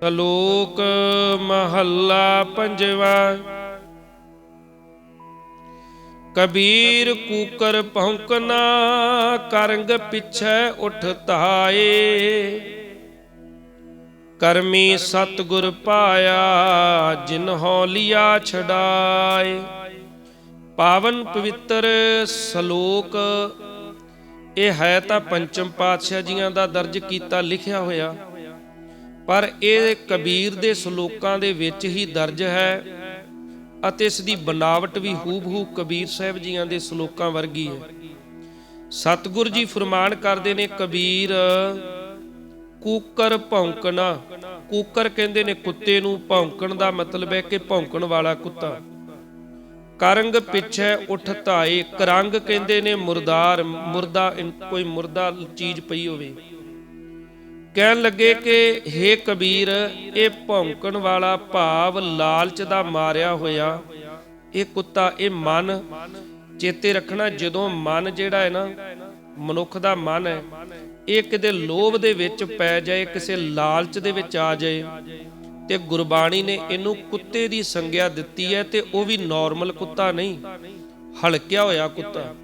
ਸ਼ਲੋਕ ਮਹੱਲਾ ਪੰਜਵਾ। ਕਬੀਰ ਕੂਕਰ ਭੌਂਕਣਾ ਕਰੰਗ ਪਿਛੈ ਉਠ ਧਾਏ। ਕਰਮੀ ਸਤਗੁਰ ਪਾਇਆ ਜਿਨ ਹਉ ਛਡਾਏ। ਪਾਵਨ ਪਵਿੱਤਰ ਸ਼ਲੋਕ, ਇਹ ਹੈ ਤਾਂ ਪੰਚਮ ਪਾਤਸ਼ਾਹ ਜੀਆਂ ਦਾ ਦਰਜ ਕੀਤਾ ਲਿਖਿਆ ਹੋਇਆ। ਪਰ ਇਹ ਕਬੀਰ ਦੇ ਸ਼ਲੋਕਾਂ ਦੇ ਵਿੱਚ ਹੀ ਦਰਜ ਹੈ ਅਤੇ ਇਸ ਦੀ ਬਨਾਵਟ ਵੀ ਹੂਬਹੂ ਕਬੀਰ ਸਾਹਿਬ ਜੀਆਂ ਦੇ ਸ਼ਲੋਕਾਂ ਵਰਗੀ ਹੈ। ਸਤਿਗੁਰ ਜੀ ਫਰਮਾਨ ਕਰਦੇ ਨੇ, ਕਬੀਰ, ਕੂਕਰ ਭੌਂਕਣਾ। ਕੂਕਰ ਕਹਿੰਦੇ ਨੇ, ਕੁੱਤੇ ਨੂੰ ਭੌਂਕਣ ਦਾ ਮਤਲਬ ਹੈ ਕਿ ਭੌਂਕਣ ਵਾਲਾ ਕੁੱਤਾ। ਕਰੰਗ ਪਿੱਛੇ ਉੱਠ ਧਾਏ, ਕਰੰਗ ਕਹਿੰਦੇ ਨੇ, ਮੁਰਦਾਰ, ਮੁਰਦਾ ਕੋਈ ਮੁਰਦਾ ਚੀਜ਼ ਪਈ ਹੋਵੇ। ਕਹਿਣ ਲੱਗੇ ਕਿ हे ਕਬੀਰ, ਇਹ ਭੌਂਕਣ ਵਾਲਾ ਭਾਵ ਲਾਲਚ ਦਾ ਮਾਰਿਆ ਹੋਇਆ। ਇਹ ਕੁੱਤਾ, ਇਹ ਮਨ। ਚੇਤੇ ਰੱਖਣਾ, ਜਦੋਂ ਮਨ ਜਿਹੜਾ ਹੈ ਨਾ, ਮਨੁੱਖ ਦਾ ਮਨ ਹੈ, ਇਹ ਕਿਤੇ ਲੋਭ ਦੇ ਵਿੱਚ ਪੈ ਜਾਏ, ਕਿਸੇ ਲਾਲਚ ਦੇ ਵਿੱਚ ਆ ਜਾਏ। ਤੇ ਗੁਰਬਾਣੀ ਨੇ ਇਹਨੂੰ ਕੁੱਤੇ ਦੀ ਸੰਗਿਆ ਦਿੱਤੀ ਹੈ ਤੇ ਉਹ ਵੀ ਨਾਰਮਲ ਕੁੱਤਾ ਨਹੀਂ, ਹਲਕਿਆ ਹੋਇਆ ਕੁੱਤਾ।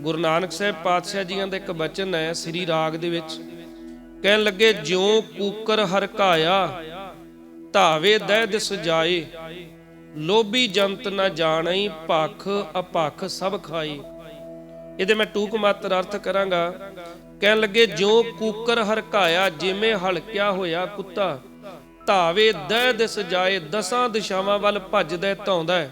ਗੁਰੂ ਨਾਨਕ ਸਾਹਿਬ ਪਾਤਸ਼ਾਹ ਜੀਆਂ ਦਾ ਇੱਕ ਬਚਨ ਹੈ, ਸ੍ਰੀ ਰਾਗ ਦੇ ਵਿੱਚ। ਕਹਿਣ ਲੱਗੇ, ਜਿਉ ਕੂਕਰ ਹਰਕਾਇਆ, ਧਾਵੇ ਦਹਿ ਦਿਸ ਜਾਏ, ਲੋਭੀ ਜੰਤ ਨਾ ਜਾਣਈ, ਭਖ ਅਪਖ ਸਭ ਖਾਈ ਇਹਦੇ ਮੈਂ ਟੂਕ ਮਾਤਰ ਅਰਥ ਕਰਾਂਗਾ। ਕਹਿਣ ਲੱਗੇ, ਜਿਉ ਕੂਕਰ ਹਰਕਾਇਆ, ਜਿਵੇਂ ਹਲਕਿਆ ਹੋਇਆ ਕੁੱਤਾ, ਧਾਵੇ ਦਹਿ ਦਿਸ ਜਾਏ, ਦਸਾਂ ਦਿਸ਼ਾਵਾਂ ਵੱਲ ਭੱਜਦਾ ਧੌਂਦਾ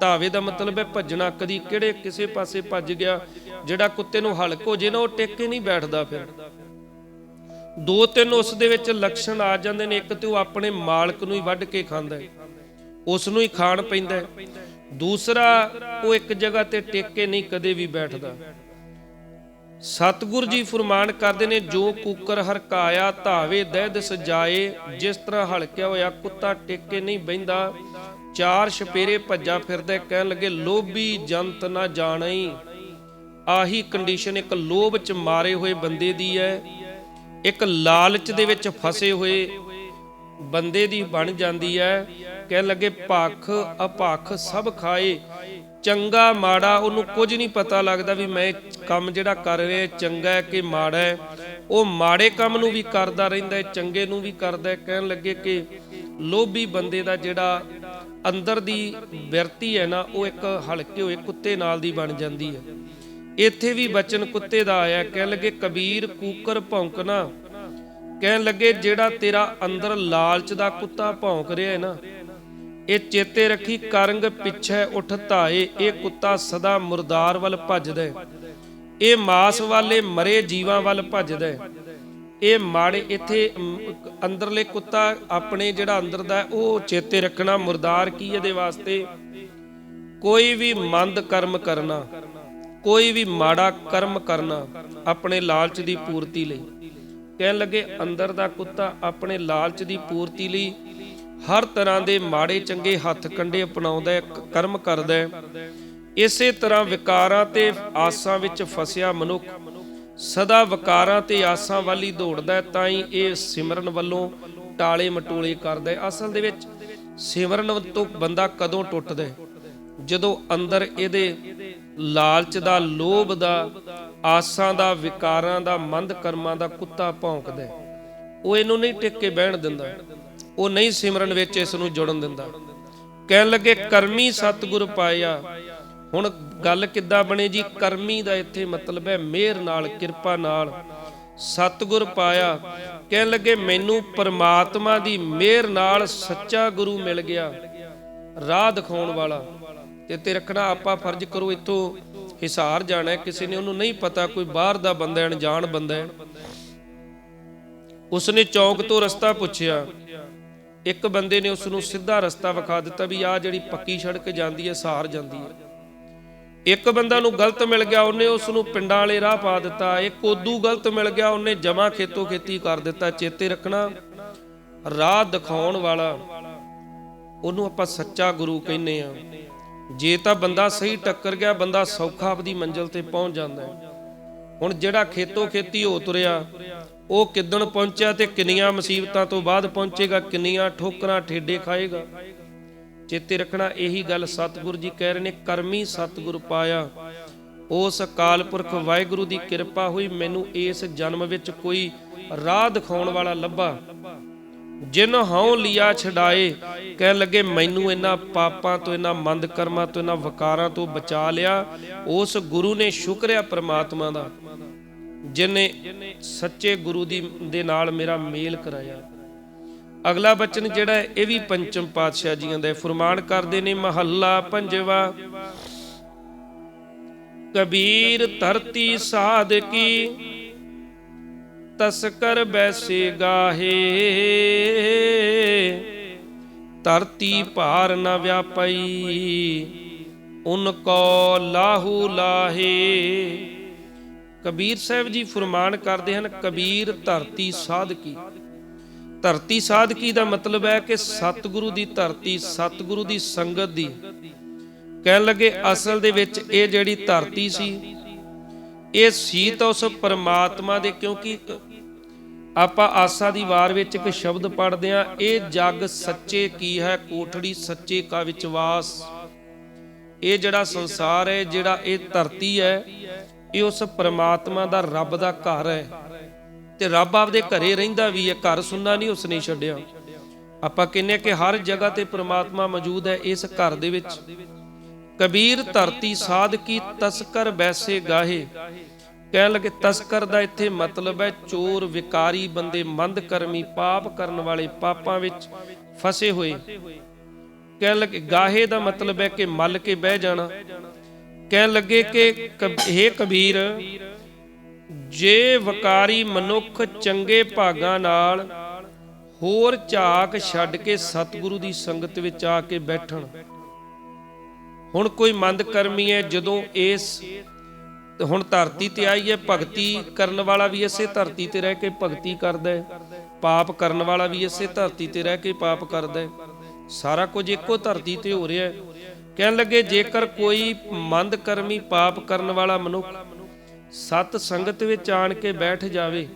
ਧਾਵੇ ਦਾ ਮਤਲਬ ਹੈ ਭੱਜਣਾ, ਕਦੀ ਕਿਹੜੇ ਕਿਸੇ ਪਾਸੇ ਭੱਜ ਗਿਆ, ਜਿਹੜਾ ਕੁੱਤੇ ਨੂੰ ਹਲਕ ਹੋ ਜੇ ਨਾ, ਉਹ ਟਿਕ ਕੇ ਨਹੀਂ ਬੈਠਦਾ ਫਿਰ। ਦੋ ਤਿੰਨ ਉਸ ਦੇ ਵਿੱਚ ਲੱਛਣ ਆ ਜਾਂਦੇ ਨੇ, ਇੱਕ ਤੇ ਉਹ ਆਪਣੇ ਮਾਲਕ ਨੂੰ ਹੀ ਵੱਢ ਕੇ ਖਾਂਦਾ ਹੈ, ਉਸ ਨੂੰ ਹੀ ਖਾਣ ਪੈਂਦਾ ਹੈ। ਦੂਸਰਾ, ਉਹ ਇੱਕ ਜਗ੍ਹਾ ਤੇ ਟਿਕ ਕੇ ਨਹੀਂ ਕਦੇ ਵੀ ਬੈਠਦਾ। ਸਤਿਗੁਰ ਜੀ ਫਰਮਾਨ ਕਰਦੇ ਨੇ, ਜੋ ਕੂਕਰ ਹਰਕਾਇਆ ਧਾਵੇ ਦਹਿਦ ਸਜਾਏ ਜਿਸ ਤਰ੍ਹਾਂ ਹਲਕਿਆ ਹੋਇਆ ਕੁੱਤਾ ਟਿਕ ਕੇ ਨਹੀਂ ਬਹਿੰਦਾ, ਚਾਰ ਛਪੇਰੇ ਭੱਜਾ ਫਿਰਦਾ ਕਹਿਣ ਲੱਗੇ, ਲੋਭੀ ਜੰਤ ਨਾ ਜਾਣਈ। ਆਹੀ ਕੰਡੀਸ਼ਨ ਇੱਕ ਲੋਭ ਚ ਮਾਰੇ ਹੋਏ ਬੰਦੇ ਦੀ ਹੈ। ਇੱਕ ਲਾਲਚ ਦੇ ਵਿੱਚ ਫਸੇ ਹੋਏ ਬੰਦੇ ਦੀ ਬਣ ਜਾਂਦੀ ਹੈ। ਕਹਿਣ ਲੱਗੇ, ਭਖ ਅਪਖ ਸਭ ਖਾਏ। ਚੰਗਾ, ਮਾੜਾ, ਉਹਨੂੰ ਕੁਝ ਨਹੀਂ ਪਤਾ ਲੱਗਦਾ ਵੀ ਮੈਂ ਕੰਮ ਜਿਹੜਾ ਕਰ ਰਿਹਾ, ਚੰਗਾ ਹੈ ਕਿ ਮਾੜਾ ਹੈ। ਉਹ ਮਾੜੇ ਕੰਮ ਨੂੰ ਵੀ ਕਰਦਾ ਰਹਿੰਦਾ ਹੈ, ਚੰਗੇ ਨੂੰ ਵੀ ਕਰਦਾ ਹੈ। ਕਹਿਣ ਲੱਗੇ ਕਿ ਲੋਭੀ ਬੰਦੇ ਦਾ ਜਿਹੜਾ ਅੰਦਰ ਦੀ ਵਿਰਤੀ ਹੈ ਨਾ, ਉਹ ਇੱਕ ਹਲਕੇ ਹੋਏ ਕੁੱਤੇ ਨਾਲ ਦੀ ਬਣ ਜਾਂਦੀ ਹੈ। ਇੱਥੇ ਵੀ ਬਚਨ ਕੁੱਤੇ ਦਾ ਆਇਆ, ਕਹਿਣ ਲੱਗੇ, ਕਬੀਰ, ਕੂਕਰ ਭੌਂਕਣਾ ਕਹਿਣ ਲੱਗੇ, ਜਿਹੜਾ ਤੇਰਾ ਅੰਦਰ ਲਾਲਚ ਦਾ ਕੁੱਤਾ ਭੌਂਕ ਰਿਹਾ ਹੈ ਨਾ, ਇਹ ਚੇਤੇ ਰੱਖੀ ਕਰੰਗ ਪਿੱਛੇ ਉੱਠ ਧਾਏ, ਇਹ ਕੁੱਤਾ ਸਦਾ ਮੁਰਦਾਰ ਵੱਲ ਭੱਜਦਾ ਹੈ। ਇਹ ਮਾਸ ਵਾਲੇ ਮਰੇ ਜੀਵਾਂ ਵੱਲ ਭੱਜਦਾ ਹੈ। ਇਹ ਮਾੜੇ ਇੱਥੇ ਅੰਦਰਲੇ ਕੁੱਤਾ ਆਪਣੇ ਜਿਹੜਾ ਅੰਦਰ ਦਾ ਉਹ ਚੇਤੇ ਰੱਖਣਾ ਮੁਰਦਾਰ ਕੀ ਇਹਦੇ ਵਾਸਤੇ? ਕੋਈ ਵੀ ਮੰਦ ਕਰਮ ਕਰਨਾ। ਕੋਈ ਵੀ ਮਾੜਾ ਕਰਮ ਕਰਨਾ ਆਪਣੇ ਲਾਲਚ ਦੀ ਪੂਰਤੀ ਲਈ। ਕਹਿਣ ਲੱਗੇ, ਅੰਦਰ ਦਾ ਕੁੱਤਾ ਆਪਣੇ ਲਾਲਚ ਦੀ ਪੂਰਤੀ ਲਈ ਹਰ ਤਰ੍ਹਾਂ ਦੇ ਮਾੜੇ ਚੰਗੇ ਹੱਥ ਕੰਡੇ ਅਪਣਾਉਂਦਾ ਹੈ ਕਰਮ ਕਰਦਾ ਹੈ। ਇਸੇ ਤਰ੍ਹਾਂ ਵਿਕਾਰਾਂ ਤੇ ਆਸਾਂ ਵਿੱਚ ਫਸਿਆ ਮਨੁੱਖ ਸਦਾ ਵਿਕਾਰਾਂ ਤੇ ਆਸਾਂ ਵੱਲ ਹੀ ਦੌੜਦਾ ਹੈ, ਤਾਂ ਹੀ ਇਹ ਸਿਮਰਨ ਵੱਲੋਂ ਟਾਲੇ ਮਟੋਲੇ ਕਰਦਾ ਹੈ। ਅਸਲ ਦੇ ਵਿੱਚ ਸਿਮਰਨ ਤੋਂ ਬੰਦਾ ਕਦੋਂ ਟੁੱਟਦਾ ਹੈ? ਜਦੋਂ ਅੰਦਰ ਇਹਦੇ ਲਾਲਚ ਦਾ, ਲੋਭ ਦਾ, ਆਸਾਂ ਦਾ, ਵਿਕਾਰਾਂ ਦਾ ਮੰਦ ਕਰਮਾਂ ਦਾ ਕੁੱਤਾ ਭੌਂਕਦਾ ਉਹ ਇਹਨੂੰ ਨਹੀਂ ਟਿਕ ਕੇ ਬਹਿਣ ਦਿੰਦਾ। ਉਹ ਨਹੀਂ ਸਿਮਰਨ ਵਿੱਚ ਇਸ ਨੂੰ ਜੁੜਨ ਦਿੰਦਾ। ਕਹਿਣ ਲੱਗੇ, ਕਰਮੀ ਸਤਿਗੁਰ ਪਾਇਆ। ਹੁਣ ਗੱਲ ਕਿੱਦਾਂ ਬਣੇ ਜੀ? ਕਰਮੀ ਦਾ ਇੱਥੇ ਮਤਲਬ ਹੈ ਮਿਹਰ ਨਾਲ, ਕਿਰਪਾ ਨਾਲ। ਸਤਿਗੁਰ ਪਾਇਆ। ਕਹਿਣ ਲੱਗੇ, ਮੈਨੂੰ ਪਰਮਾਤਮਾ ਦੀ ਮਿਹਰ ਨਾਲ ਸੱਚਾ ਗੁਰੂ ਮਿਲ ਗਿਆ। ਰਾਹ ਦਿਖਾਉਣ ਵਾਲਾ। ਤੇ ਤੇ ਰੱਖਣਾ, ਆਪਾਂ ਫਰਜ਼ ਕਰੋ ਇੱਥੋਂ ਹਿਸਾਰ ਜਾਣਾ ਕਿਸੇ ਨੇ ਉਹਨੂੰ ਨਹੀਂ ਪਤਾ ਕੋਈ ਬਾਹਰ ਦਾ ਬੰਦਾ ਹੈ, ਅਣਜਾਣ ਬੰਦਾ ਹੈ। ਉਸਨੇ ਚੌਂਕ ਤੋਂ ਰਸਤਾ ਪੁੱਛਿਆ। ਇੱਕ ਬੰਦੇ ਨੇ ਉਸ ਨੂੰ ਸਿੱਧਾ ਰਸਤਾ ਵਿਖਾ ਦਿੱਤਾ ਵੀ ਆਹ ਜਿਹੜੀ ਪੱਕੀ ਸੜਕ ਜਾਂਦੀ ਹੈ ਸਹਾਰ ਜਾਂਦੀ ਹੈ। ਇੱਕ ਬੰਦਾ ਨੂੰ ਗਲਤ ਮਿਲ ਗਿਆ, ਉਹਨੇ ਉਸ ਨੂੰ ਪਿੰਡਾਂ ਵਾਲੇ ਰਾਹ ਪਾ ਦਿੱਤਾ। ਇੱਕ ਉਦੋਂ ਗਲਤ ਮਿਲ ਗਿਆ, ਉਹਨੇ ਜਮਾ ਖੇਤੋਂ ਖੇਤੀ ਕਰ ਦਿੱਤਾ, ਚੇਤੇ ਰੱਖਣਾ। ਰਾਹ ਦਿਖਾਉਣ ਵਾਲਾ, ਉਹਨੂੰ ਆਪਾਂ ਸੱਚਾ ਗੁਰੂ ਕਹਿੰਦੇ ਆ ਜੇ ਤਾਂ ਬੰਦਾ ਸਹੀ ਟੱਕਰ ਗਿਆ, ਬੰਦਾ ਸੌਖਾ ਆਪਦੀ ਮੰਜ਼ਿਲ ਤੇ ਪਹੁੰਚ ਜਾਂਦਾ ਹੈ। ਹੁਣ ਜਿਹੜਾ ਖੇਤੋਂ ਖੇਤੀ ਹੋ ਤੁਰਿਆ, ਉਹ ਕਿੱਦਣ ਪਹੁੰਚਿਆ ਤੇ ਕਿੰਨੀਆਂ ਮੁਸੀਬਤਾਂ ਤੋਂ ਬਾਅਦ ਪਹੁੰਚੇਗਾ, ਕਿੰਨੀਆਂ ਠੋਕਰਾਂ, ਠੇਡੇ ਖਾਏਗਾ। ਚੇਤੇ ਰੱਖਣਾ, ਇਹੀ ਗੱਲ ਸਤਿਗੁਰੂ ਜੀ ਕਹਿ ਰਹੇ ਨੇ, ਕਰਮੀ ਸਤਿਗੁਰ ਪਾਇਆ। ਉਸ ਅਕਾਲ ਪੁਰਖ ਵਾਹਿਗੁਰੂ ਦੀ ਕਿਰਪਾ ਹੋਈ, ਮੈਨੂੰ ਇਸ ਜਨਮ ਵਿੱਚ ਕੋਈ ਰਾਹ ਦਿਖਾਉਣ ਵਾਲਾ ਲੱਭਾ। ਜਿਨ ਹਉ ਲਿਆ ਛਡਾਏ ਕਹਿਣ ਲੱਗੇ, ਮੈਨੂੰ ਇਹਨਾਂ ਪਾਪਾਂ ਤੋਂ, ਇਹਨਾਂ ਮੰਦ ਕਰਮਾਂ ਤੋਂ, ਇਹਨਾਂ ਵਕਾਰਾਂ ਤੋਂ ਬਚਾ ਲਿਆ। ਉਸ ਗੁਰੂ ਨੇ ਸ਼ੁਕਰਿਆ ਪ੍ਰਮਾਤਮਾ ਦਾ, ਜਿਨੇ ਸੱਚੇ ਗੁਰੂ ਦੀ, ਦੇ ਨਾਲ ਮੇਰਾ ਮੇਲ ਕਰਾਇਆ। ਅਗਲਾ ਬਚਨ ਜਿਹੜਾ ਇਹ ਵੀ ਪੰਚਮ ਪਾਤਸ਼ਾਹ ਜੀਆਂ ਦਾ ਫਰਮਾਨ ਕਰਦੇ ਨੇ, ਮਹੱਲਾ ਪੰਜਵਾ, ਕਬੀਰ ਧਰਤੀ ਸਾਧ ਤਸਕਰ ਬੈਸੇ ਗਾਹੇ। ਧਰਤੀ ਭਾਰ ਨ ਵਿਆਪਈ, ਉਨ ਕੋ ਲਾਹੂ ਲਾਹੇ। ਕਬੀਰ ਸਾਹਿਬ ਜੀ ਫਰਮਾਨ ਕਰਦੇ ਹਨ, ਕਬੀਰ ਧਰਤੀ ਸਾਧ ਧਰਤੀ ਸਾਧਕੀ ਦਾ ਮਤਲਬ ਹੈ ਕਿ ਸਤਿਗੁਰੂ ਦੀ ਧਰਤੀ ਸਤਿਗੁਰੂ ਦੀ ਸੰਗਤ ਦੀ। ਕਹਿਣ ਲੱਗੇ, ਅਸਲ ਦੇ ਵਿੱਚ ਇਹ ਜਿਹੜੀ ਧਰਤੀ ਸੀ, ਇਹ ਸੀ ਤਾਂ ਉਸ ਪਰਮਾਤਮਾ ਦੇ ਕਿਉਂਕਿ ਆਪਾਂ ਆਸਾ ਦੀ ਵਾਰ ਵਿੱਚ ਇੱਕ ਸ਼ਬਦ ਪੜ੍ਹਦੇ ਆ ਇਹ ਜੱਗ ਸੱਚੇ ਕੀ ਹੈ, ਕੋਠੜੀ ਸੱਚੇ ਕਾ ਵਿੱਚ ਵਾਸ। ਇਹ ਜਿਹੜਾ ਸੰਸਾਰ ਹੈ, ਜਿਹੜਾ ਇਹ ਧਰਤੀ ਹੈ, ਇਹ ਉਸ ਪਰਮਾਤਮਾ ਦਾ ਰੱਬ ਦਾ ਘਰ ਹੈ। ਤੇ ਰੱਬ ਆਪਦੇ ਘਰੇ ਰਹਿੰਦਾ ਵੀ ਹੈ, ਘਰ ਸੁਣਨਾ ਨਹੀਂ ਉਸਨੇ ਛੱਡਿਆ। ਆਪਾਂ ਕਹਿੰਨੇ ਕਿ ਹਰ ਜਗ੍ਹਾ ਤੇ ਪ੍ਰਮਾਤਮਾ ਮੌਜੂਦ ਹੈ ਇਸ ਘਰ ਦੇ ਵਿੱਚ। ਕਬੀਰ ਧਰਤੀ ਸਾਧ ਕੀ ਤਸਕਰ ਬੈਸੇ ਗਾਹੇ। ਕਹਿਣ ਲੱਗੇ, ਤਸਕਰ ਦਾ ਇੱਥੇ ਮਤਲਬ ਹੈ ਚੋਰ, ਵਿਕਾਰੀ ਬੰਦੇ ਮੰਦ ਕਰਮੀ ਪਾਪ ਕਰਨ ਵਾਲੇ ਪਾਪਾਂ ਵਿੱਚ ਫਸੇ ਹੋਏ। ਕਹਿਣ ਲੱਗੇ, ਗਾਹੇ ਦਾ ਮਤਲਬ ਹੈ ਕਿ ਮੱਲ ਕੇ ਬਹਿ ਜਾਣਾ। ਕਹਿਣ ਲੱਗੇ ਕਿ ਕਬ- ਕਬੀਰ, ਜੇ ਵਕਾਰੀ ਮਨੁੱਖ ਚੰਗੇ ਭਾਗਾਂ ਨਾਲ ਹੋਰ ਝਾਕ ਛੱਡ ਕੇ ਸਤਿਗੁਰੂ ਦੀ ਸੰਗਤ ਵਿੱਚ ਆ ਕੇ ਬੈਠਣ। ਹੁਣ ਕੋਈ ਮੰਦ ਕਰਮੀ ਹੈ, ਜਦੋਂ ਇਸ ਹੁਣ ਧਰਤੀ ਤੇ ਆਈ ਹੈ, ਭਗਤੀ ਕਰਨ ਵਾਲਾ ਵੀ ਇਸੇ ਧਰਤੀ ਤੇ ਰਹਿ ਕੇ ਭਗਤੀ ਕਰਦਾ ਹੈ। ਪਾਪ ਕਰਨ ਵਾਲਾ ਵੀ ਇਸੇ ਧਰਤੀ ਤੇ ਰਹਿ ਕੇ ਪਾਪ ਕਰਦਾ ਹੈ। ਸਾਰਾ ਕੁਝ ਇੱਕੋ ਧਰਤੀ ਤੇ ਹੋ ਰਿਹਾ ਹੈ। ਕਹਿਣ ਲੱਗੇ, ਜੇਕਰ ਕੋਈ ਮੰਦ ਕਰਮੀ ਪਾਪ ਕਰਨ ਵਾਲਾ ਮਨੁੱਖ ਸਤ ਸੰਗਤ ਵਿੱਚ ਆਣ ਕੇ ਬੈਠ ਜਾਵੇ,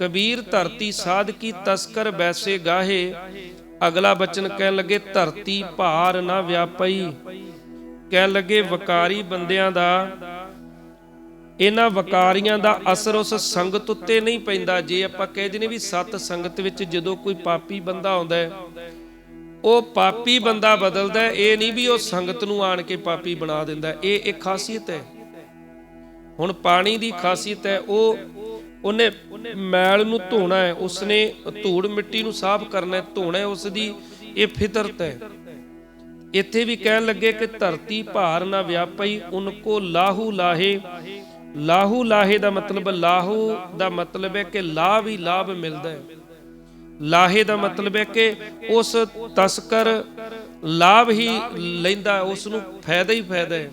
ਕਬੀਰ ਧਰਤੀ ਸਾਧ ਕੀ ਤਸਕਰ ਵੈਸੇ ਗਾਹੇ। ਅਗਲਾ ਬਚਨ ਕਹਿਣ ਲੱਗੇ, ਧਰਤੀ ਭਾਰ ਨਾ ਵਿਆਪਈ। ਕਹਿਣ ਲੱਗੇ, ਵਕਾਰੀ ਬੰਦਿਆਂ ਦਾ ਇਹਨਾਂ ਵਕਾਰੀਆਂ ਦਾ ਅਸਰ ਉਸ ਸੰਗਤ ਉੱਤੇ ਨਹੀਂ ਪੈਂਦਾ। ਜੇ ਆਪਾਂ ਕਹਿ ਦਿੰਨੇ ਵੀ ਸਤ ਸੰਗਤ ਵਿੱਚ ਜਦੋਂ ਕੋਈ ਪਾਪੀ ਬੰਦਾ ਆਉਂਦਾ ਹੈ, ਉਹ ਪਾਪੀ ਬੰਦਾ ਬਦਲਦਾ ਇਹ ਨਹੀਂ ਵੀ ਉਹ ਸੰਗਤ ਨੂੰ ਆਣ ਕੇ ਪਾਪੀ ਬਣਾ ਦਿੰਦਾ ਇਹ ਇੱਕ ਖਾਸੀਅਤ ਹੈ। ਹੁਣ ਪਾਣੀ ਦੀ ਖਾਸੀਅਤ ਹੈ, ਉਹ ਉਹਨੇ ਮੈਲ ਨੂੰ ਧੋਣਾ ਹੈ, ਉਸਨੇ ਧੂੜ ਮਿੱਟੀ ਨੂੰ ਸਾਫ਼ ਕਰਨਾ ਹੈ, ਧੋਣਾ ਹੈ ਉਸ ਦੀ ਇਹ ਫਿਤਰਤ ਹੈ। ਇੱਥੇ ਵੀ ਕਹਿਣ ਲੱਗੇ ਕਿ ਧਰਤੀ ਭਾਰ ਨਾ ਵਿਆਪਈ ਉਨਕੋ ਲਾਹੂ ਲਾਹੇ ਲਾਹੂ ਲਾਹੇ ਦਾ ਮਤਲਬ, ਲਾਹੂ ਦਾ ਮਤਲਬ ਹੈ ਕਿ ਲਾਭ ਹੀ ਲਾਭ ਮਿਲਦਾ ਹੈ। ਲਾਹੇ ਦਾ ਮਤਲਬ ਹੈ ਕਿ ਉਸ ਤਸਕਰ ਲਾਭ ਹੀ ਲੈਂਦਾ ਉਸ ਨੂੰ ਫਾਇਦਾ ਹੀ ਫਾਇਦਾ ਹੈ।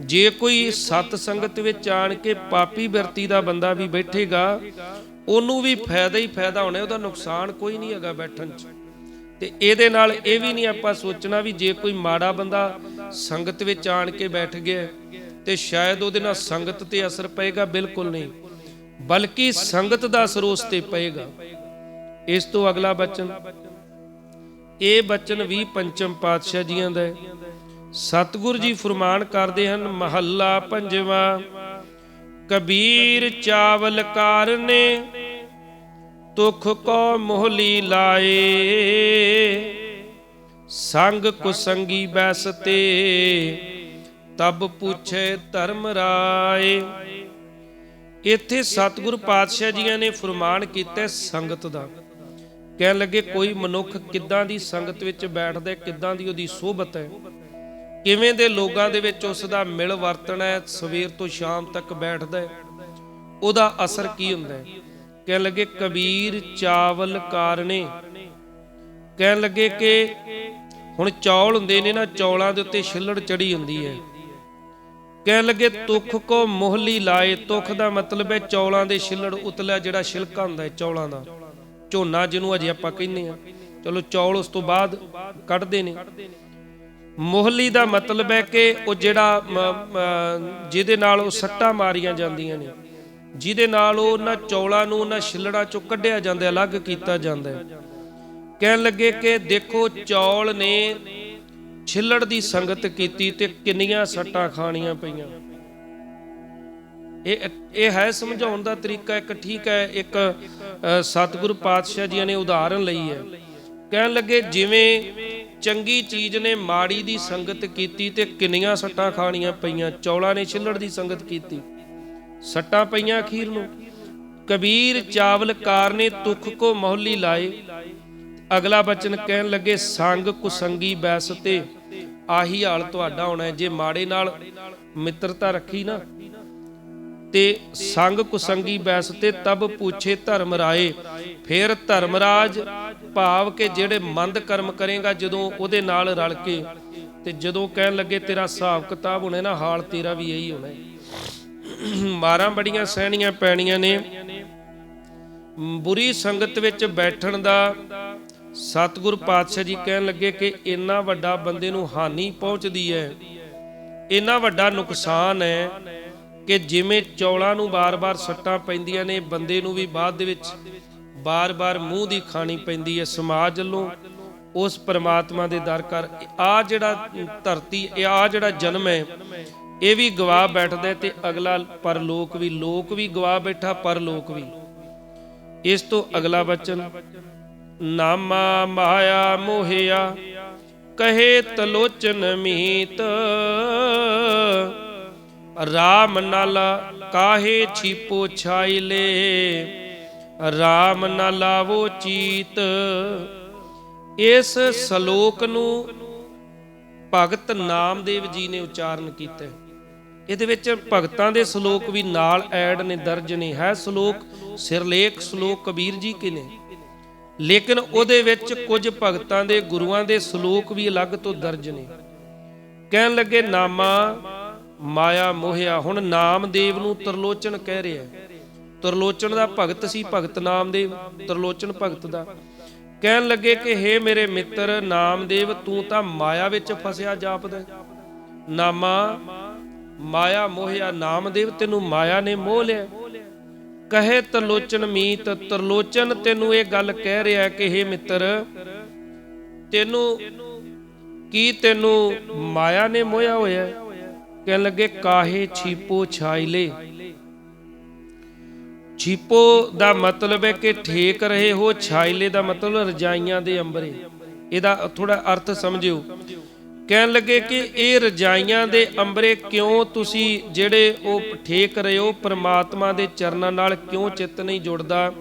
ਜੇ ਕੋਈ ਸਤ ਸੰਗਤ ਵਿੱਚ ਆਣ ਕੇ ਪਾਪੀ ਵਰਤੀ ਦਾ ਬੰਦਾ ਵੀ ਬੈਠੇਗਾ, ਉਹਨੂੰ ਵੀ ਫਾਇਦਾ ਹੀ ਫਾਇਦਾ ਹੋਣਾ, ਉਹਦਾ ਨੁਕਸਾਨ ਕੋਈ ਨਹੀਂ ਹੈਗਾ ਬੈਠਣ 'ਚ। ਤੇ ਇਹਦੇ ਨਾਲ ਇਹ ਵੀ ਨਹੀਂ ਆਪਾਂ ਸੋਚਣਾ ਵੀ ਜੇ ਕੋਈ ਮਾੜਾ ਬੰਦਾ ਸੰਗਤ ਵਿੱਚ ਆਣ ਕੇ ਬੈਠ ਗਿਆ ਤੇ ਸ਼ਾਇਦ ਉਹਦੇ ਨਾਲ ਸੰਗਤ ਤੇ ਅਸਰ ਪਏਗਾ, ਬਿਲਕੁਲ ਨਹੀਂ। ਬਲਕਿ ਸੰਗਤ ਦਾ ਅਸਰ ਉਸ ਤੇ ਪਏਗਾ। ਇਸ ਤੋਂ ਅਗਲਾ ਬਚਨ, ਇਹ ਬਚਨ ਵੀ ਪੰਚਮ ਪਾਤਸ਼ਾਹ ਜੀਆਂ ਦਾ ਹੈ। ਸਤਿਗੁਰੂ ਜੀ ਫਰਮਾਨ ਕਰਦੇ ਹਨ, ਮਹੱਲਾ ਪੰਜਵਾਂ, ਕਬੀਰ ਚਾਵਲ ਕਾਰਨੇ, ਤੁਖ ਕੋ ਮੋਹਲੀ ਲਾਏ। ਸੰਗ ਕੁਸੰਗੀ ਬੈਸਤੇ ਤਬ ਪੁੱਛੇ ਧਰਮ ਰਾਏ। ਇੱਥੇ ਸਤਿਗੁਰ ਪਾਤਸ਼ਾਹ ਜੀਆਂ ਨੇ ਫਰਮਾਨ ਕੀਤਾ ਸੰਗਤ ਦਾ। ਕਹਿਣ ਲੱਗੇ, ਕੋਈ ਮਨੁੱਖ ਕਿੱਦਾਂ ਦੀ ਸੰਗਤ ਵਿੱਚ ਬੈਠਦਾ ਕਿੱਦਾਂ ਦੀ ਉਹਦੀ ਸੋਭਤ ਹੈ? ਕਿਵੇਂ ਦੇ ਲੋਕਾਂ ਦੇ ਵਿੱਚ ਉਸ ਦਾ ਮਿਲ ਵਰਤਣਾ ਹੈ, ਸਵੇਰ ਤੋਂ ਸ਼ਾਮ ਤੱਕ ਬੈਠਦਾ ਹੈ? ਉਹਦਾ ਅਸਰ ਕੀ ਹੁੰਦਾ ਹੈ? ਕਹਿਣ ਲੱਗੇ, ਕਬੀਰ ਚਾਵਲ ਕਾਰਨੇ। ਕਹਿਣ ਲੱਗੇ ਕਿ ਹੁਣ ਚੌਲ ਹੁੰਦੇ ਨੇ ਨਾ, ਚੌਲਾਂ ਦੇ ਉੱਤੇ ਛਿੱਲੜ ਚੜੀ ਹੁੰਦੀ ਹੈ। ਕਹਿਣ ਲੱਗੇ, ਤੁਖ ਕੋ ਮੋਹਲੀ ਲਾਏ। ਤੁਖ ਦਾ ਮਤਲਬ ਹੈ ਚੌਲਾਂ ਦੇ ਛਿੱਲੜ ਉਤਲਾ ਜਿਹੜਾ ਛਿਲਕਾ ਹੁੰਦਾ ਹੈ ਚੌਲਾਂ ਦਾ। ਝੋਨਾ ਜਿਹਨੂੰ ਅਜੇ ਆਪਾਂ ਕਹਿੰਦੇ ਆ ਚਲੋ ਚੌਲ ਉਸ ਤੋਂ ਬਾਅਦ ਕੱਢਦੇ ਨੇ। ਮੋਹਲੀ ਦਾ ਮਤਲਬ ਹੈ ਕਿ ਉਹ ਜਿਹੜਾ ਜਿਹਦੇ ਨਾਲ ਉਹ ਸੱਟਾਂ ਮਾਰੀਆਂ ਜਾਂਦੀਆਂ ਨੇ। ਜਿਹਦੇ ਨਾਲ ਉਹ ਉਹਨਾਂ ਚੌਲਾਂ ਨੂੰ ਉਹਨਾਂ ਛਿਲੜਾਂ ਚੋਂ ਕੱਢਿਆ ਜਾਂਦਾ ਅਲੱਗ ਕੀਤਾ ਜਾਂਦਾ ਹੈ। ਕਹਿਣ ਲੱਗੇ ਕਿ ਦੇਖੋ, ਚੌਲ ਨੇ ਛਿੱਲੜ ਦੀ ਸੰਗਤ ਕੀਤੀ ਤੇ ਕਿੰਨੀਆਂ ਸੱਟਾਂ ਖਾਣੀਆਂ ਪਈਆਂ। ਇਹ ਇਹ ਹੈ ਸਮਝਾਉਣ ਦਾ ਤਰੀਕਾ, ਇੱਕ ਠੀਕ ਹੈ, ਇੱਕ ਸਤਿਗੁਰੂ ਪਾਤਸ਼ਾਹ ਜੀ ਨੇ ਉਦਾਹਰਨ ਲਈ ਹੈ। ਕਹਿਣ ਲੱਗੇ, ਜਿਵੇਂ ਚੰਗੀ ਚੀਜ਼ ਨੇ ਮਾੜੀ ਦੀ ਸੰਗਤ ਕੀਤੀ ਤੇ ਕਿੰਨੀਆਂ ਸੱਟਾਂ ਖਾਣੀਆਂ ਪਈਆਂ, ਚੌਲਾਂ ਨੇ ਛਿੱਲੜ ਦੀ ਸੰਗਤ ਕੀਤੀ। ਸੱਟਾਂ ਪਈਆਂ ਅਖੀਰ ਨੂੰ। ਕਬੀਰ ਚਾਵਲ ਕਾਰ ਨੇ ਤੁਖ ਕੋ ਮੋਹਲੀ ਲਾਏ ਅਗਲਾ ਬਚਨ ਕਹਿਣ ਲੱਗੇ, ਸੰਗ ਕੁਸੰਗੀ ਬੈਸ ਤੇ ਆਹੀ ਹਾਲ ਤੁਹਾਡਾ ਹੋਣਾ ਜੇ ਮਾੜੇ ਨਾਲ ਮਿੱਤਰਤਾ ਰੱਖੀ ਨਾ, ਤੇ ਸੰਗ ਕੁਸੰਗੀ ਬੈਸ ਤੇ ਤਬ ਪੁੱਛੇ ਧਰਮ ਰਾਏ। ਫਿਰ ਧਰਮਰਾਜ ਭਾਵ ਕਿ ਜਿਹੜੇ ਮੰਦ ਕਰਮ ਕਰੇਗਾ, ਜਦੋਂ ਉਹਦੇ ਨਾਲ ਰਲ ਕੇ ਤੇ ਜਦੋਂ ਕਹਿਣ ਲੱਗੇ, ਤੇਰਾ ਹਿਸਾਬ ਕਿਤਾਬ ਹੋਣਾ, ਨਾ ਹਾਲ ਤੇਰਾ ਵੀ ਇਹੀ ਹੋਣਾ ਮਾਰਾਂ ਬੜੀਆਂ ਸਹਿਣੀਆਂ ਪੈਣੀਆਂ ਨੇ। ਬੁਰੀ ਸੰਗਤ ਵਿੱਚ ਬੈਠਣ ਦਾ ਸਤਿਗੁਰ ਪਾਤਸ਼ਾਹ ਜੀ ਕਹਿਣ ਲੱਗੇ ਕਿ ਇੰਨਾ ਵੱਡਾ ਬੰਦੇ ਨੂੰ ਹਾਨੀ ਪਹੁੰਚਦੀ ਹੈ। ਇੰਨਾ ਵੱਡਾ ਨੁਕਸਾਨ ਹੈ ਕਿ ਜਿਵੇਂ ਚੌਲਾਂ ਨੂੰ ਬਾਰ-ਬਾਰ ਸੱਟਾਂ ਪੈਂਦੀਆਂ ਨੇ, ਬੰਦੇ ਨੂੰ ਵੀ ਬਾਅਦ ਦੇ ਵਿੱਚ ਬਾਰ-ਬਾਰ ਮੂੰਹ ਦੀ ਖਾਣੀ ਪੈਂਦੀ ਹੈ। ਸਮਾਜ ਵੱਲੋਂ ਉਸ ਪਰਮਾਤਮਾ ਦੇ ਦਰ ਕਰ ਆ ਜਿਹੜਾ ਧਰਤੀ, ਇਹ ਆ ਜਿਹੜਾ ਜਨਮ ਹੈ, ਇਹ ਵੀ ਗਵਾ ਬੈਠਦਾ ਹੈ ਤੇ ਅਗਲਾ ਪਰਲੋਕ ਵੀ, ਲੋਕ ਵੀ ਗਵਾ ਬੈਠਾ, ਪਰਲੋਕ ਵੀ। ਇਸ ਤੋਂ ਅਗਲਾ ਬਚਨ ਨਾਮਾ ਮਾਇਆ ਮੋਹਿਆ ਕਹੇ ਤਲੋਚਨ ਮੀਤ। ਰਾਮ ਨਲ ਕਾਹੇ ਛੀਪੋ ਛਾਈਲੇ ਰਾਮ ਨ ਲਾਵੋ ਚੀਤ। ਇਸ ਸ਼ਲੋਕ ਨੂੰ ਭਗਤ ਨਾਮਦੇਵ ਜੀ ਨੇ ਉਚਾਰਨ ਕੀਤਾ। ਇਹਦੇ ਵਿੱਚ ਭਗਤਾਂ ਦੇ ਸ਼ਲੋਕ ਵੀ ਨਾਲ ਐਡ ਨੇ, ਦਰਜ ਨੇ। ਹੈ ਸ਼ਲੋਕ ਸਿਰਲੇਖ ਸ਼ਲੋਕ ਕਬੀਰ ਜੀ ਕੇ ਨੇ। ਲੇਕਿਨ ਉਹਦੇ ਵਿੱਚ ਕੁਝ ਭਗਤਾਂ ਦੇ ਗੁਰੂਆਂ ਦੇ ਸ਼ਲੋਕ ਵੀ ਅਲੱਗ ਤੋਂ ਦਰਜ ਨੇ। ਕਹਿਣ ਲੱਗੇ, ਨਾਮਾ ਮਾਇਆ ਮੋਹਿਆ, ਹੁਣ ਨਾਮਦੇਵ ਨੂੰ ਤਰਲੋਚਨ ਕਹਿ ਰਿਹਾ ਤਰਲੋਚਨ ਦਾ ਭਗਤ ਸੀ, ਭਗਤ ਨਾਮਦੇਵ, ਤਰਲੋਚਨ ਭਗਤ ਦਾ। ਕਹਿਣ ਲੱਗੇ ਕਿ, ਹੇ ਮੇਰੇ ਮਿੱਤਰ, ਨਾਮਦੇਵ, ਤੂੰ ਤਾਂ ਮਾਇਆ ਵਿੱਚ ਫਸਿਆ ਜਾਪਦਾ ਨਾਮਾ ਮਾਇਆ ਮੋਹਿਆ, ਨਾਮਦੇਵ ਤੈਨੂੰ ਮਾਇਆ ਨੇ ਮੋਹ ਲਿਆ। ਕਹੇ ਤਰਲੋਚਨ ਮੀਤ, ਤਰਲੋਚਨ ਤੈਨੂੰ ਇਹ ਗੱਲ ਕਹਿ ਰਿਹਾ ਕਿ ਹੇ ਮਿੱਤਰ, ਤੈਨੂੰ ਕੀ ਤੈਨੂੰ ਮਾਇਆ ਨੇ ਮੋਹਿਆ ਹੋਇਆ? ਕਹਿਣ ਲੱਗੇ, ਕਾਹੇ ਛੀਪੋ ਛਾਇਲੇ ਛੀਪੋ ਦਾ ਮਤਲਬ ਹੈ ਕਿ ਠੇਕ ਰਹੇ ਹੋ ਛਾਇਲੇ ਦਾ ਮਤਲਬ ਰਜਾਈਆਂ ਦੇ ਅੰਬਰੇ। ਇਹਦਾ ਥੋੜਾ ਅਰਥ ਸਮਝਿਓ। ਕਹਿਣ ਲੱਗੇ ਕਿ ਇਹ ਰਜਾਈਆਂ ਦੇ ਅੰਬਰੇ ਕਿਉਂ ਤੁਸੀਂ ਜਿਹੜੇ ਉਹ ਠੇਕ ਰਹੇ ਹੋ, ਪ੍ਰਮਾਤਮਾ ਦੇ ਚਰਨਾਂ ਨਾਲ ਕਿਉਂ ਚਿੱਤ ਨਹੀਂ ਜੁੜਦਾ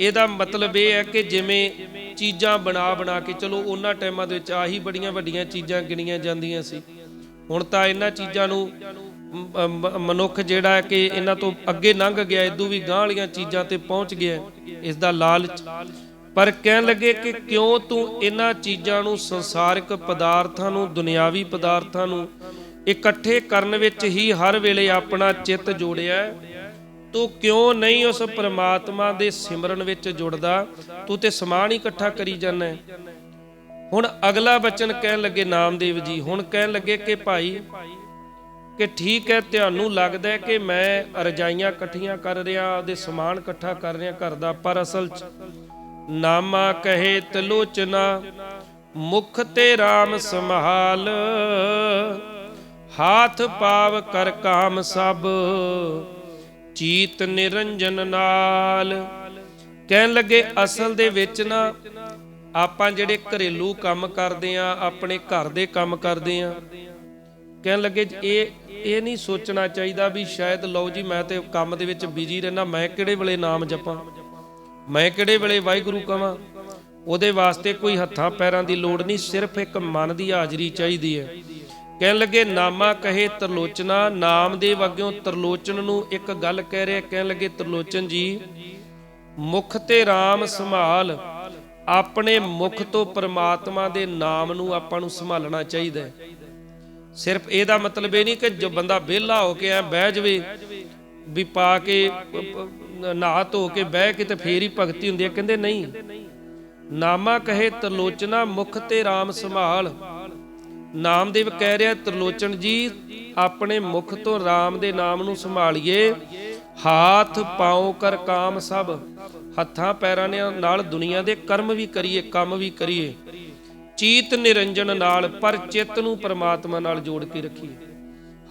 ਇਹਦਾ ਮਤਲਬ ਇਹ ਹੈ ਕਿ ਜਿਵੇਂ ਚੀਜ਼ਾਂ ਬਣਾ ਬਣਾ ਕੇ, ਚਲੋ ਉਹਨਾਂ ਟਾਈਮਾਂ ਦੇ ਵਿੱਚ ਆਹੀ ਬੜੀਆਂ ਵੱਡੀਆਂ ਚੀਜ਼ਾਂ ਗਿਣੀਆਂ ਜਾਂਦੀਆਂ ਸੀ ਹੁਣ ਤਾਂ ਇਹਨਾਂ ਚੀਜ਼ਾਂ ਨੂੰ ਮਨੁੱਖ ਜਿਹੜਾ ਹੈ ਕਿ ਇਹਨਾਂ ਤੋਂ ਅੱਗੇ ਲੰਘ ਗਿਆ ਇਦੋਂ ਵੀ ਗਾਂਹ ਵਾਲੀਆਂ ਚੀਜ਼ਾਂ ਤੇ ਪਹੁੰਚ ਗਿਆ ਹੈ। ਇਸ ਦਾ ਲਾਲਚ ਪਰ ਕਹਿਣ ਲੱਗੇ ਕਿ ਕਿਉਂ ਤੂੰ ਇਹਨਾਂ ਚੀਜ਼ਾਂ ਨੂੰ ਸੰਸਾਰਿਕ ਪਦਾਰਥਾਂ ਨੂੰ, ਦੁਨਿਆਵੀ ਪਦਾਰਥਾਂ ਨੂੰ ਇਕੱਠੇ ਕਰਨ ਵਿੱਚ ਹੀ ਹਰ ਵੇਲੇ ਆਪਣਾ ਚਿੱਤ ਜੋੜਿਆ ਤੂੰ ਕਿਉਂ ਨਹੀਂ ਉਸ ਪ੍ਰਮਾਤਮਾ ਦੇ ਸਿਮਰਨ ਵਿੱਚ ਜੁੜਦਾ? ਤੂੰ ਤੇ ਸਮਾਨ ਇਕੱਠਾ ਕਰੀ ਜਾਂਦਾ ਹੁਣ ਅਗਲਾ ਬਚਨ ਕਹਿਣ ਲੱਗੇ ਨਾਮਦੇਵ ਜੀ, ਹੁਣ ਕਹਿਣ ਲੱਗੇ ਕਿ ਭਾਈ, ਕਿ ਠੀਕ ਹੈ, ਤੁਹਾਨੂੰ ਲੱਗਦਾ ਹੈ ਕਿ ਮੈਂ ਰਜਾਈਆਂ ਇਕੱਠੀਆਂ ਕਰ ਰਿਹਾ, ਉਹਦੇ ਸਮਾਨ ਇਕੱਠਾ ਕਰ ਰਿਹਾ ਘਰ ਦਾ, ਪਰ ਅਸਲ ਚ ਨਾਮਾ ਕਹੇ ਤਲੋਚਨਾ ਮੁਖ ਤੇ RAM ਸੰਭਾਲ। ਹਾਥ ਪਾਵ ਕਰ ਕਾਮ ਸਭ, ਚੀਤ ਨਿਰੰਜਨ ਨਾਲ। ਕਹਿਣ ਲੱਗੇ, ਅਸਲ ਦੇ ਵਿੱਚ ਨਾ, ਆਪਾਂ ਜਿਹੜੇ ਘਰੇਲੂ ਕੰਮ ਕਰਦੇ ਆ, ਆਪਣੇ ਘਰ ਦੇ ਕੰਮ ਕਰਦੇ ਆ, ਕਹਿਣ ਲੱਗੇ, ਇਹ ਇਹ ਨਹੀਂ ਸੋਚਣਾ ਚਾਹੀਦਾ ਵੀ ਸ਼ਾਇਦ ਲਓ ਜੀ, ਮੈਂ ਤੇ ਕੰਮ ਦੇ ਵਿੱਚ ਬਿਜ਼ੀ ਰਹਿਣਾ ਮੈਂ ਕਿਹੜੇ ਵੇਲੇ ਨਾਮ ਜਪਾਂ? ਮੈਂ ਕਿਹੜੇ ਵੇਲੇ ਵਾਹਿਗੁਰੂ ਕਵਾਂ ਉਹਦੇ ਵਾਸਤੇ ਕੋਈ ਹੱਥਾਂ ਪੈਰਾਂ ਦੀ ਲੋੜ ਨਹੀਂ, ਸਿਰਫ ਇੱਕ ਮਨ ਦੀ ਹਾਜ਼ਰੀ ਚਾਹੀਦੀ ਹੈ। ਕਹਿਣ ਲੱਗੇ, ਨਾਮਾ ਕਹੇ ਤਰਲੋਚਨਾ, ਨਾਮ ਦੇ ਵਗਿਓ ਤਰਲੋਚਨ ਨੂੰ ਇੱਕ ਗੱਲ ਕਹਿ ਰਿਹਾ, ਕਹਿਣ ਲੱਗੇ, ਤਰਲੋਚਨ ਜੀ, ਮੁਖ ਤੇ RAM ਸੰਭਾਲ, ਆਪਣੇ ਮੁਖ ਤੋਂ ਪਰਮਾਤਮਾ ਦੇ ਨਾਮ ਨੂੰ ਆਪਾਂ ਨੂੰ ਸੰਭਾਲਣਾ ਚਾਹੀਦਾ ਹੈ। ਸਿਰਫ ਇਹਦਾ ਮਤਲਬ ਇਹ ਨਹੀਂ ਕਿ ਜੋ ਬੰਦਾ ਵਿਹਲਾ ਹੋ ਕੇ ਐ ਬਹਿ ਜਵੇ, ਵੀ ਪਾ ਕੇ ਨਹਾ ਧੋ ਕੇ ਬਹਿ ਕੇ ਤੇ ਫੇਰ ਹੀ ਭਗਤੀ ਹੁੰਦੀ ਹੈ। ਕਹਿੰਦੇ ਨਹੀਂ। ਨਾਮਾ ਕਹੇ ਤਰਲੋਚਨਾ ਮੁਖ ਤੇ RAM ਸੰਭਾਲ। ਨਾਮਦੇਵ ਕਹਿ ਰਿਹਾ, ਤ੍ਰਿਲੋਚਨ ਜੀ, ਆਪਣੇ ਮੁਖ ਤੋਂ RAM ਦੇ ਨਾਮ ਨੂੰ ਸੰਭਾਲੀਏ। ਹਾਥ ਪਾਉ ਕਰ ਕਾਮ ਸਭ। ਹੱਥਾਂ ਪੈਰਾਂ ਨਾਲ ਦੁਨੀਆ ਦੇ ਕਰਮ ਵੀ ਕਰੀਏ, ਕੰਮ ਵੀ ਕਰੀਏ। ਚੀਤ ਨਿਰੰਜਨ ਨਾਲ, ਪਰ ਚਿੱਤ ਨੂੰ ਪਰਮਾਤਮਾ ਨਾਲ ਜੋੜ ਕੇ ਰੱਖੀਏ।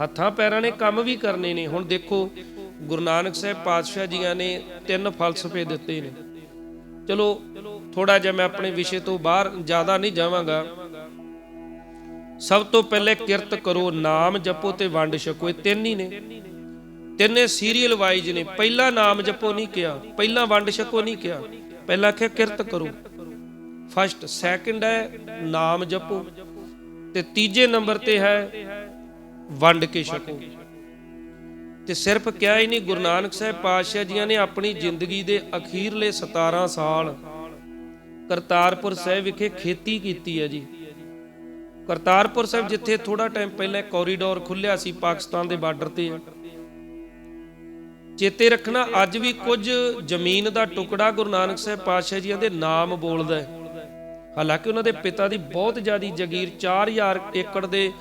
ਹੱਥਾਂ ਪੈਰਾਂ ਨੇ ਕੰਮ ਵੀ ਕਰਨੇ ਨੇ। ਹੁਣ ਦੇਖੋ ਗੁਰੂ ਨਾਨਕ ਸਾਹਿਬ ਪਾਤਸ਼ਾਹ ਜੀਆਂ ਨੇ ਤਿੰਨ ਫਲਸਫੇ ਦਿੱਤੇ ਨੇ। ਚਲੋ ਥੋੜਾ ਜਿਹਾ ਮੈਂ ਆਪਣੇ ਵਿਸ਼ੇ ਤੋਂ ਬਾਹਰ ਜ਼ਿਆਦਾ ਨਹੀਂ ਜਾਵਾਂਗਾ। ਸਭ ਤੋਂ ਪਹਿਲੇ ਕਿਰਤ ਕਰੋ, ਨਾਮ ਜਪੋ ਤੇ ਵੰਡ ਛਕੋ, ਇਹ ਤਿੰਨ ਹੀ ਨੇ। ਤਿੰਨੇ ਸੀਰੀਅਲ ਵਾਈਜ਼ ਨੇ। ਪਹਿਲਾ ਨਾਮ ਜਪੋ ਨਹੀਂ ਕਿਹਾ, ਪਹਿਲਾ ਵੰਡ ਛਕੋ ਨਹੀਂ ਕਿਹਾ। ਪਹਿਲਾ ਆਖਿਆ ਕਿਰਤ ਕਰੋ। ਫਸਟ ਸੈਕਿੰਡ ਹੈ, ਨਾਮ ਜਪੋ। ਤੇ ਤੀਜੇ ਨੰਬਰ ਤੇ ਹੈ, ਵੰਡ ਕੇ ਛਕੋ। ਤੇ ਸਿਰਫ ਕਿਹਾ ਹੀ ਨਹੀਂ, ਗੁਰੂ ਨਾਨਕ ਸਾਹਿਬ ਪਾਤਸ਼ਾਹ ਜੀਆਂ ਨੇ ਆਪਣੀ ਜ਼ਿੰਦਗੀ ਦੇ ਅਖੀਰਲੇ 17 ਸਾਲ ਕਰਤਾਰਪੁਰ ਸਾਹਿਬ ਵਿਖੇ ਖੇਤੀ ਕੀਤੀ ਹੈ ਜੀ। ਕਰਤਾਰਪੁਰ ਸਾਹਿਬ ਜਿੱਥੇ ਥੋੜਾ ਟਾਈਮ ਪਹਿਲਾਂ ਕੋਰੀਡੋਰ ਖੁੱਲਿਆ ਸੀ ਪਾਕਿਸਤਾਨ ਦੇ ਬਾਰਡਰ ਤੇ। ਚੇਤੇ ਰੱਖਣਾ, ਅੱਜ ਵੀ ਕੁਝ ਜ਼ਮੀਨ ਦਾ ਟੁਕੜਾ ਗੁਰੂ ਨਾਨਕ ਸਾਹਿਬ ਪਾਤਸ਼ਾਹ ਜੀਆਂ ਦੇ ਨਾਮ ਬੋਲਦਾ ਹੈ। ਹਾਲਾਂਕਿ ਉਹਨਾਂ ਦੇ ਪਿਤਾ ਦੀ ਬਹੁਤ ਜ਼ਿਆਦੀ ਜਗੀਰ 4000 ਏਕੜ ਦੇ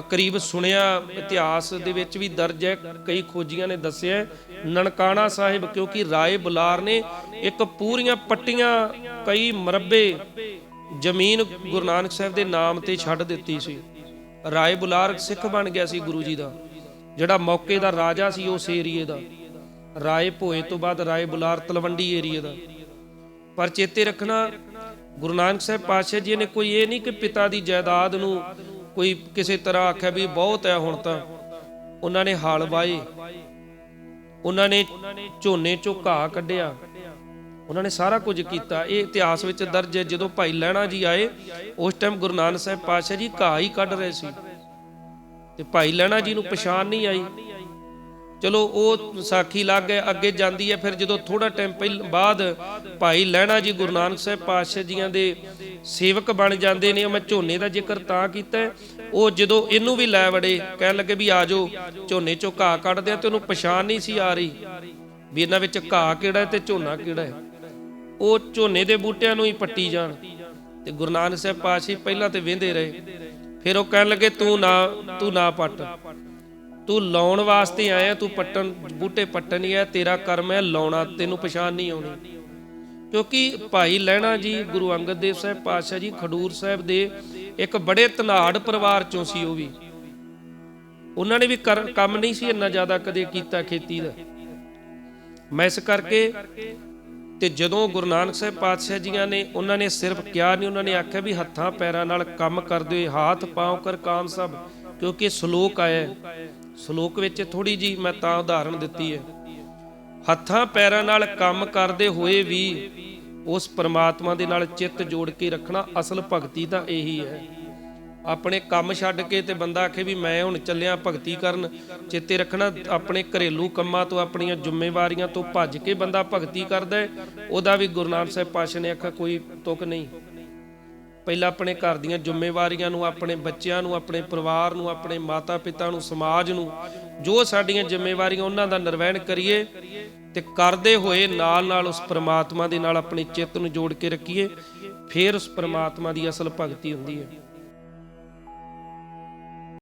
ਕਰੀਬ ਸੁਣਿਆ ਇਤਿਹਾਸ ਦੇ ਵਿੱਚ ਵੀ ਦਰਜ ਹੈ, ਕਈ ਖੋਜੀਆਂ ਨੇ ਦੱਸਿਆ ਨਨਕਾਣਾ ਸਾਹਿਬ, ਕਿਉਂਕਿ ਰਾਏ ਬੁਲਾਰ ਨੇ ਇੱਕ ਪੂਰੀਆਂ ਪੱਟੀਆਂ, ਕਈ ਮਰਬੇ ਜ਼ਮੀਨ ਗੁਰੂ ਨਾਨਕ ਸਾਹਿਬ ਦੇ ਨਾਮ ਤੇ ਛੱਡ ਦਿੱਤੀ ਸੀ। ਰਾਏ ਬੁਲਾਰ ਸਿੱਖ ਬਣ ਗਿਆ ਸੀ ਗੁਰੂ ਜੀ ਦਾ। ਜਿਹੜਾ ਮੌਕੇ ਦਾ ਰਾਜਾ ਸੀ, ਉਸ ਏਰੀਏ ਦਾ। ਰਾਏ ਭੋਏ ਤੋਂ ਬਾਅਦ ਰਾਏ ਬੁਲਾਰ ਤਲਵੰਡੀ ਏਰੀਏ ਦਾ। ਪਰ ਚੇਤੇ ਰੱਖਣਾ, ਗੁਰੂ ਨਾਨਕ ਸਾਹਿਬ ਪਾਤਸ਼ਾਹ ਜੀ ਨੇ ਕੋਈ ਇਹ ਨਹੀਂ ਕਿ ਪਿਤਾ ਦੀ ਜਾਇਦਾਦ ਨੂੰ ਕੋਈ ਕਿਸੇ ਤਰ੍ਹਾਂ ਆਖਿਆ ਵੀ ਬਹੁਤ ਹੈ ਹੁਣ ਤਾਂ। ਉਹਨਾਂ ਨੇ ਹਾਲ ਵਾਏ ਉਹਨਾਂ ਨੇ ਝੋਨੇ ਚੋਂ ਘਾਹ ਕੱਢਿਆ। ਉਹਨਾਂ ਨੇ ਸਾਰਾ ਕੁਝ ਕੀਤਾ। ਇਹ ਇਤਿਹਾਸ ਵਿੱਚ ਦਰਜ ਹੈ, ਜਦੋਂ ਭਾਈ ਲਹਿਣਾ ਜੀ ਆਏ, ਉਸ ਟਾਈਮ ਗੁਰੂ ਨਾਨਕ ਸਾਹਿਬ ਪਾਤਸ਼ਾਹ ਜੀ ਘਾਹ ਹੀ ਕੱਢ ਰਹੇ ਸੀ। ਤੇ ਭਾਈ ਲਹਿਣਾ ਜੀ ਨੂੰ ਪਛਾਣ ਨਹੀਂ ਆਈ। ਚਲੋ ਉਹ ਸਾਖੀ ਲੱਗ ਗਏ, ਅੱਗੇ ਜਾਂਦੀ ਹੈ, ਫਿਰ ਜਦੋਂ ਥੋੜਾ ਟਾਈਮ ਪਹਿਲ, ਬਾਅਦ ਭਾਈ ਲਹਿਣਾ ਜੀ ਗੁਰੂ ਨਾਨਕ ਸਾਹਿਬ ਪਾਤਸ਼ਾਹ ਜੀਆਂ ਦੇ ਸੇਵਕ ਬਣ ਜਾਂਦੇ ਨੇ ਮੈਂ ਝੋਨੇ ਦਾ ਜ਼ਿਕਰ ਤਾਂ ਕੀਤਾ ਉਹ ਜਦੋਂ ਇਹਨੂੰ ਵੀ ਲੈ ਵੜੇ, ਕਹਿਣ ਲੱਗੇ ਵੀ ਆ ਜਾਓ, ਝੋਨੇ ਚੋਂ ਘਾਹ ਕੱਢਦੇ ਆ ਤੇ ਉਹਨੂੰ ਪਛਾਣ ਨਹੀਂ ਸੀ ਆ ਰਹੀ, ਵੀ ਇਹਨਾਂ ਵਿੱਚ ਘਾਹ ਕਿਹੜਾ ਤੇ ਝੋਨਾ ਕਿਹੜਾ ਹੈ। ਉਹ ਝੋਨੇ ਦੇ ਬੂਟਿਆਂ ਨੂੰ ਹੀ ਪੱਟੀ ਜਾਣ, ਤੇ ਗੁਰੂ ਨਾਨਕ ਸਾਹਿਬ ਪਾਤਸ਼ਾਹ ਪਹਿਲਾਂ ਤੇ ਵਹਿੰਦੇ ਰਹੇ, ਫਿਰ ਉਹ ਕਹਿਣ ਲੱਗੇ, ਤੂੰ ਨਾ ਤੂੰ ਨਾ ਪੱਟ। ਤੂੰ ਲਾਉਣ ਵਾਸਤੇ ਆਇਆ, ਤੂੰ ਪੱਟਣ, ਬੂਟੇ ਪੱਟਣ ਨਹੀਂ ਆਇਆ ਤੇਰਾ ਕਰਮ ਹੈ ਲਾਉਣਾ, ਤੈਨੂੰ ਪਛਾਣ ਨਹੀਂ ਆਉਣੀ। ਕਿਉਂਕਿ ਭਾਈ ਲਹਿਣਾ ਜੀ, ਗੁਰੂ ਅੰਗਦ ਦੇਵ ਸਾਹਿਬ ਪਾਤਸ਼ਾਹ ਜੀ, ਖਡੂਰ ਸਾਹਿਬ ਦੇ ਇੱਕ ਬੜੇ ਤਨਾੜ ਪਰਿਵਾਰ ਚੋਂ ਸੀ ਉਹ ਵੀ। ਉਹਨਾਂ ਨੇ ਵੀ ਕੰਮ ਨਹੀਂ ਸੀ ਇੰਨਾ ਜ਼ਿਆਦਾ ਕਦੇ ਕੀਤਾ ਖੇਤੀ ਦਾ। ਮੈਂ ਇਸ ਕਰਕੇ ਤੇ ਜਦੋਂ ਗੁਰੂ ਨਾਨਕ ਸਾਹਿਬ ਪਾਤਸ਼ਾਹ ਜੀਆਂ ਨੇ ਉਹਨਾਂ ਨੇ ਸਿਰਫ ਕਿਹਾ ਨਹੀਂ, ਉਹਨਾਂ ਨੇ ਆਖਿਆ ਵੀ ਹੱਥਾਂ ਪੈਰਾਂ ਨਾਲ ਕੰਮ ਕਰਦੇ ਹਾਥ ਪਾਉ ਕਰ ਕਾਮ ਸਭ, ਕਿਉਂਕਿ ਸ਼ਲੋਕ ਆਇਆ। ਸ਼ਲੋਕ ਵਿੱਚ ਥੋੜੀ ਜੀ ਮੈਂ ਤਾਂ ਉਦਾਹਰਣ ਦਿੱਤੀ ਹੈ। ਹੱਥਾਂ ਪੈਰਾਂ ਨਾਲ ਕੰਮ ਕਰਦੇ ਹੋਏ ਵੀ ਉਸ ਪਰਮਾਤਮਾ ਦੇ ਨਾਲ ਚਿੱਤ ਜੋੜ ਕੇ ਰੱਖਣਾ ਅਸਲ ਭਗਤੀ ਤਾਂ ਇਹੀ ਹੈ। ਆਪਣੇ ਕੰਮ ਛੱਡ ਕੇ ਤੇ ਬੰਦਾ ਆਖੇ ਵੀ ਮੈਂ ਹੁਣ ਚੱਲਿਆ ਭਗਤੀ ਕਰਨ, ਚੇਤੇ ਰੱਖਣਾ ਆਪਣੇ ਘਰੇਲੂ ਕੰਮਾਂ ਤੋਂ, ਆਪਣੀਆਂ ਜ਼ਿੰਮੇਵਾਰੀਆਂ ਤੋਂ ਭੱਜ ਕੇ ਬੰਦਾ ਭਗਤੀ ਕਰਦਾ ਉਹਦਾ ਵੀ ਗੁਰੂ ਨਾਨਕ ਸਾਹਿਬ ਪਾਸ਼ਾ ਨੇ ਆਖਿਆ, ਕੋਈ ਤੁਕ ਨਹੀਂ। ਪਹਿਲਾਂ ਆਪਣੇ ਘਰ ਦੀਆਂ ਜ਼ਿੰਮੇਵਾਰੀਆਂ ਨੂੰ, ਆਪਣੇ ਬੱਚਿਆਂ ਨੂੰ, ਆਪਣੇ ਪਰਿਵਾਰ ਨੂੰ, ਆਪਣੇ ਮਾਤਾ ਪਿਤਾ ਨੂੰ, ਸਮਾਜ ਨੂੰ, ਜੋ ਸਾਡੀਆਂ ਜ਼ਿੰਮੇਵਾਰੀਆਂ ਉਹਨਾਂ ਦਾ ਨਿਰਵਹਿਣ ਕਰੀਏ ਤੇ ਕਰਦੇ ਹੋਏ ਨਾਲ ਨਾਲ ਉਸ ਪ੍ਰਮਾਤਮਾ ਦੇ ਨਾਲ ਆਪਣੇ ਚਿੱਤ ਨੂੰ ਜੋੜ ਕੇ ਰੱਖੀਏ, ਫਿਰ ਉਸ ਪ੍ਰਮਾਤਮਾ ਦੀ ਅਸਲ ਭਗਤੀ ਹੁੰਦੀ ਹੈ।